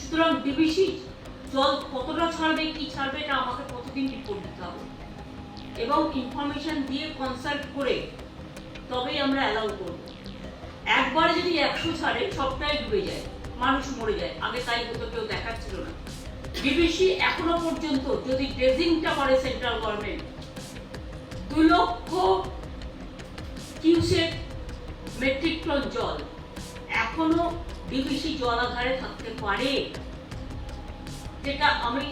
সুতরাং ডিবিসি জল কতটা ছাড়বে, কি ছাড়বে এটা আমাকে প্রতিদিন রিপোর্ট দিতে হবে। এবং ইনফরমেশন দিয়ে কনসাল্ট করে তবেই আমরা অ্যালাউ করব। একবার যদি একশো ছাড়ে, সবটাই ডুবে যায়, মানুষ মরে যায়। আগে তাই হতো, কেউ দেখাচ্ছিল না। ডিবিসি এখনও পর্যন্ত যদি ড্রেজিংটা করে সেন্ট্রাল গভর্নমেন্ট দু লক্ষ কিউসেক মেট্রিক টন জল এখনও ডিবিসি জলাধারে থাকতে পারে যেটা আমি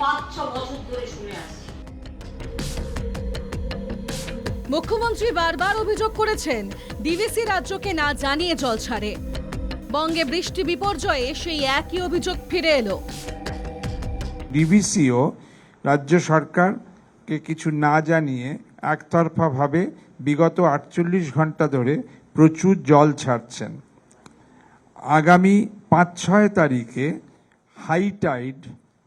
পাঁচ ছ বছর ধরে শুনে আসছি। মুখ্যমন্ত্রী বারবার অভিযোগ করেছেন ডিভিসি রাজ্যকে না জানিয়ে জল ছাড়ে। বঙ্গে বৃষ্টি বিপর্যয়ে সেই একই অভিযোগ ফিরে এলো। ডিভিসিও রাজ্য সরকারকে কিছু না জানিয়ে একতরফাভাবে বিগত আটচল্লিশ ঘণ্টা ধরে প্রচুর জল ছাড়ছেন। আগামী পাঁচ, ছয় তারিখে হাইটাইড,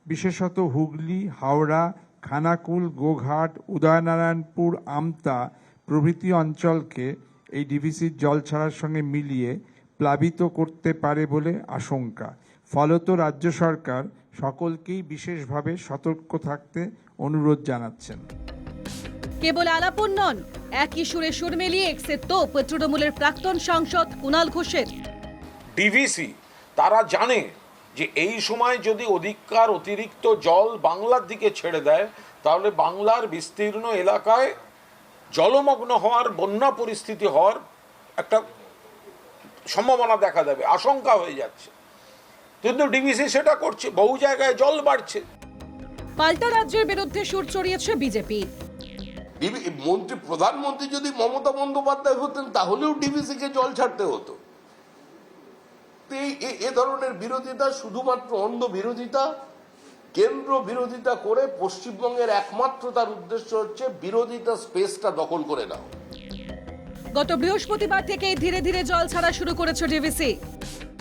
বিশেষত হুগলি, হাওড়া, খানাকুল, গোঘাট, উদয়নারায়ণপুর, আমতা প্রভৃতি অঞ্চলকে এই ডিভিসির জল ছাড়ার সঙ্গে মিলিয়ে প্লাবিত করতে পারে বলে আশঙ্কা। ফলত রাজ্য সরকার সকলকেই বিশেষভাবে সতর্ক থাকতে অনুরোধ জানাচ্ছেন। কেবল আলাপন নন, একই সুরে সুর মিলিয়ে এক্সের তোপ তৃণমূলের প্রাক্তন সাংসদ কুণাল ঘোষের। ডিভিসি তারা জানে যে এই সময় যদি অধিকার অতিরিক্ত জল বাংলার দিকে ছেড়ে দেয় তাহলে বাংলার বিস্তীর্ণ এলাকায় জলমগ্ন হওয়ার বন্যা পরিস্থিতি হওয়ার একটা সম্ভাবনা দেখা দেবে আশঙ্কা হয়ে যাচ্ছে। কিন্তু ডিভিসি সেটা করছে বহু জায়গায় জল বাড়ছে। পাল্টা রাজ্যের বিরুদ্ধে সুর চড়িয়েছে বিজেপি। মন্ত্রী প্রধানমন্ত্রী যদি মমতা বন্দ্যোপাধ্যায় হতেন তাহলেও ডিভিসিকে জল ছাড়তে হতো। তো এই এ- ধরনের বিরোধিতা শুধুমাত্র অন্ধ বিরোধিতা কেন্দ্র বিরোধিতা করে পশ্চিমবঙ্গের একমাত্র তার উদ্দেশ্য হচ্ছে বিরোধিতা স্পেসটা দখল করে নাও। গত বৃহস্পতিবার থেকেই ধীরে ধীরে জল ছাড়া শুরু করেছে ডিভিসি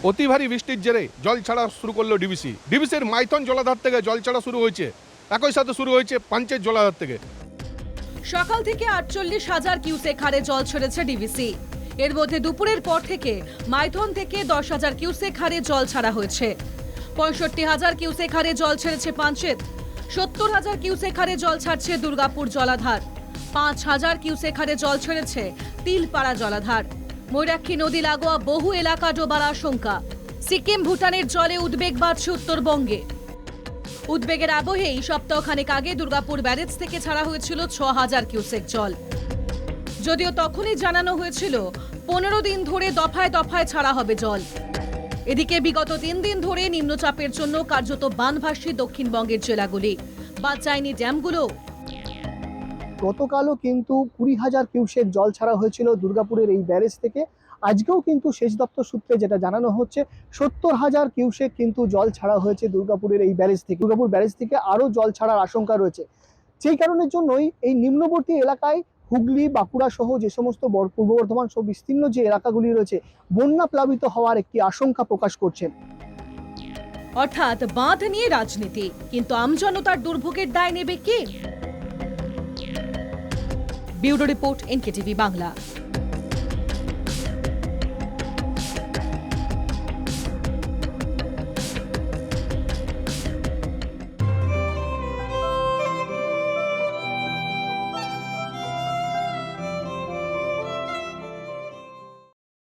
অতি ভারী বৃষ্টির জেরে জল ছাড়া শুরু করল ডিবিসি। ডিবিসির মাইথন জলাধার থেকে জল ছাড়া শুরু হয়েছে। একই সাথে শুরু হয়েছে পাঞ্চের জলাধার থেকে। সকাল থেকে আটচল্লিশ হাজার কিউসেক হারে জল ছেড়েছে ডিভিসি এর মধ্যে দুপুরের পর থেকে মাইথন থেকে দশ হাজার কিউসেক হারে জল ছাড়া হয়েছে। পঁয়ষট্টি হাজার কিউসেক হারে জল ছেড়েছে পাঞ্চেত সত্তর হাজার কিউসেক হারে জল ছাড়ছে দুর্গাপুর জলাধার। পাঁচ হাজার কিউসেক হারে জল ছেড়েছে তিলপাড়া জলাধার। ময়ূরাক্ষী নদী লাগোয়া বহু এলাকা ডোবার আশঙ্কা। সিকিম ভুটানের জলে উদ্বেগ বাড়ছে উত্তরবঙ্গে। উদ্বেগের আবহেই সপ্তাহখানেক আগে দুর্গাপুর ব্যারেজ থেকে ছাড়া হয়েছিল ছ হাজার কিউসেক জল। যদিও তখনই জানানো হয়েছিল, পনেরো দিন ধরে দফায় দফায় ছাড়া হবে জল। এদিকে বিগত তিন দিন ধরে নিম্নচাপের জন্য কার্যত বানভাসী দক্ষিণবঙ্গের জেলাগুলি। বাদ যায়নি ড্যামগুলো। গতকালও কিন্তু কুড়ি হাজার কিউসেক জল ছাড়া হয়েছিল দুর্গাপুরের এই ব্যারেজ থেকে। আজকেও কিন্তু সেচ দপ্তর সূত্রে যেটা জানানো হচ্ছে, সত্তর হাজার কিউসেক কিন্তু জল ছাড়া হয়েছে দুর্গাপুরের এই ব্যারেজ থেকে। দুর্গাপুর ব্যারেজ থেকে আরও জল ছাড়ার আশঙ্কা রয়েছে। সেই কারণের জন্যই এই নিম্নবর্তী এলাকায় হুগলি, বাঁকুড়া সহ যে সমস্ত পূর্ব বর্ধমান সহ বিস্তীর্ণ যে এলাকাগুলি রয়েছে, বন্যা প্লাবিত হওয়ার একটি আশঙ্কা প্রকাশ করছেন অর্থাৎ বাঁধ নিয়ে রাজনীতি, কিন্তু আমজনতার দুর্ভোগের দায় নেবে কে? Bureau report NKTV Bangla.